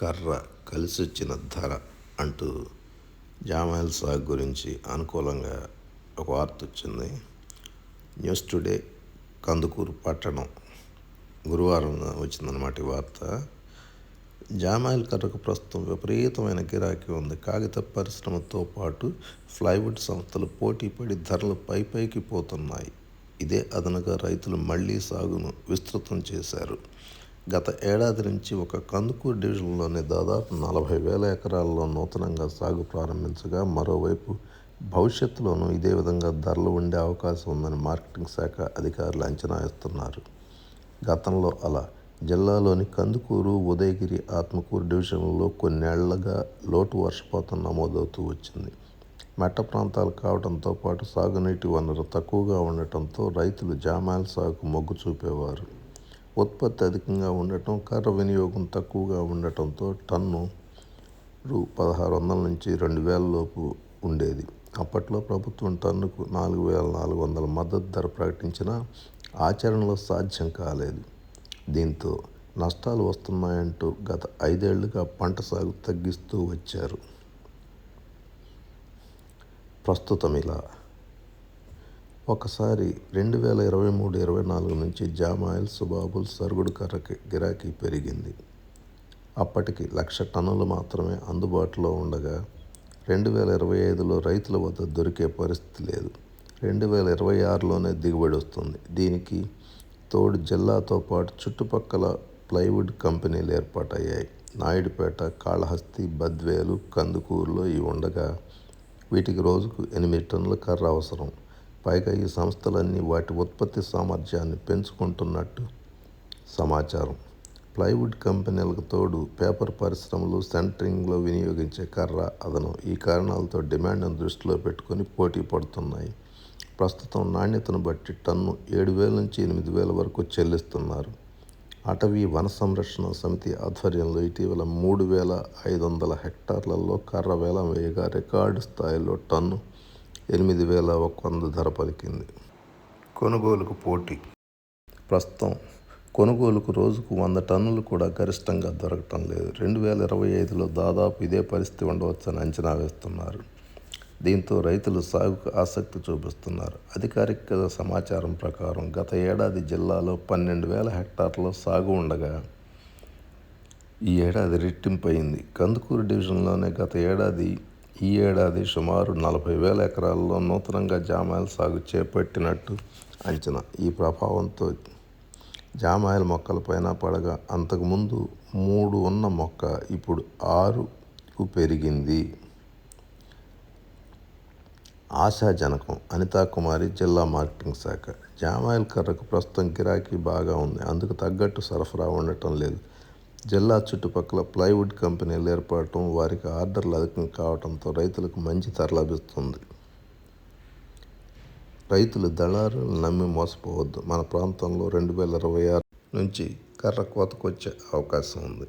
కర్ర కలిసొచ్చిన ధర అంటూ జామాయిల్ సాగు గురించి అనుకూలంగా ఒక వార్త వచ్చింది. న్యూస్ టుడే కందుకూరు పట్టణం. గురువారం వచ్చిందన్నమాట ఈ వార్త. జామాయిల్ కర్రకు ప్రస్తుతం విపరీతమైన గిరాకీ ఉంది. కాగిత పరిశ్రమతో పాటు ప్లైవుడ్ సంస్థలు పోటీ పడి ధరలు పై పైకి పోతున్నాయి. ఇదే అదనగా రైతులు మళ్ళీ సాగును విస్తృతం చేశారు. గత ఏడాది నుంచి ఒక కందుకూరు డివిజన్లోని దాదాపు నలభై వేల ఎకరాల్లో నూతనంగా సాగు ప్రారంభించగా మరోవైపు భవిష్యత్తులోనూ ఇదే విధంగా ధరలు ఉండే అవకాశం ఉందని మార్కెటింగ్ శాఖ అధికారులు అంచనా వేస్తున్నారు. గతంలో అలా జిల్లాలోని కందుకూరు ఉదయగిరి ఆత్మకూరు డివిజన్లలో కొన్నేళ్ళుగా లోటు వర్షపాతం నమోదవుతూ వచ్చింది. మెట్ట ప్రాంతాలు కావడంతో పాటు సాగునీటి వనరు తక్కువగా ఉండటంతో రైతులు జామాయిల్ సాగుకు మొగ్గు చూపేవారు. ఉత్పత్తి అధికంగా ఉండటం కర్ర వినియోగం తక్కువగా ఉండటంతో టన్ను రూ పదహారు వందల నుంచి రెండు వేల లోపు ఉండేది. అప్పట్లో ప్రభుత్వం టన్నుకు నాలుగు వేల నాలుగు వందల మద్దతు ధర ప్రకటించినా ఆచరణలో సాధ్యం కాలేదు. దీంతో నష్టాలు వస్తున్నాయంటూ గత ఐదేళ్ళుగా పంట సాగు తగ్గిస్తూ వచ్చారు. ప్రస్తుతం ఇలా ఒకసారి రెండు వేల ఇరవై మూడు ఇరవై నాలుగు నుంచి జామాయిల్ సుబాబుల్ సరుగుడు కర్రకి గిరాకీ పెరిగింది. అప్పటికి లక్ష టన్నులు మాత్రమే అందుబాటులో ఉండగా రెండు వేల ఇరవై ఐదులో రైతుల వద్ద దొరికే పరిస్థితి లేదు. రెండు వేల ఇరవై ఆరులోనే దిగుబడి వస్తుంది. దీనికి తోడు జిల్లాతో పాటు చుట్టుపక్కల ప్లైవుడ్ కంపెనీలు ఏర్పాటయ్యాయి. నాయుడుపేట కాళహస్తి బద్వేలు కందుకూరులో ఇవి ఉండగా వీటికి రోజుకు ఎనిమిది టన్నుల కర్ర అవసరం. పైగా ఈ సంస్థలన్నీ వాటి ఉత్పత్తి సామర్థ్యాన్ని పెంచుకుంటున్నట్టు సమాచారం. ప్లైవుడ్ కంపెనీలకు తోడు పేపర్ పరిశ్రమలు సెంటరింగ్లో వినియోగించే కర్ర అదనం ఈ కారణాలతో డిమాండ్ను దృష్టిలో పెట్టుకొని పోటీ పడుతున్నాయి. ప్రస్తుతం నాణ్యతను బట్టి టన్ను ఏడు వేల నుంచి ఎనిమిది వేల వరకు చెల్లిస్తున్నారు. అటవీ వన సంరక్షణ సమితి ఆధ్వర్యంలో ఇటీవల మూడు వేల ఐదు వందల హెక్టార్లలో కర్ర వేలం వేయగా రికార్డు స్థాయిలో టన్ను ఎనిమిది వేల ఒక వంద ధర పలికింది. కొనుగోలుకు పోటీ. ప్రస్తుతం కొనుగోలుకు రోజుకు వంద టన్నులు కూడా గరిష్టంగా దొరకటం లేదు. రెండు వేల ఇరవై ఐదులో దాదాపు ఇదే పరిస్థితి ఉండవచ్చని అంచనా వేస్తున్నారు. దీంతో రైతులు సాగుకు ఆసక్తి చూపిస్తున్నారు. అధికారిక సమాచారం ప్రకారం గత ఏడాది జిల్లాలో పన్నెండు వేల హెక్టార్లో సాగు ఉండగా ఈ ఏడాది రెట్టింపయింది కందుకూరు డివిజన్లోనే గత ఏడాది ఈ ఏడాది సుమారు నలభై వేల ఎకరాల్లో నూతనంగా జామాయిల సాగు చేపట్టినట్టు అంచనా. ఈ ప్రభావంతో జామాయిల మొక్కలపైన పడగా అంతకుముందు మూడు ఉన్న మొక్క ఇప్పుడు ఆరుకు పెరిగింది. ఆశాజనకం. అనితా కుమారి జిల్లా మార్కెటింగ్ శాఖ. జామాయిల్ కర్రకు ప్రస్తుతం గిరాకీ బాగా ఉంది. అందుకు తగ్గట్టు సరఫరా ఉండటం లేదు. జిల్లా చుట్టుపక్కల ప్లైవుడ్ కంపెనీలు ఏర్పడటం వారికి ఆర్డర్లు అధికం కావడంతో రైతులకు మంచి ధర లభిస్తుంది. రైతులు దళారులు నమ్మి మోసపోవద్దు. మన ప్రాంతంలో రెండు వేల ఇరవై ఆరు నుంచి కర్ర కోతకొచ్చే అవకాశం ఉంది.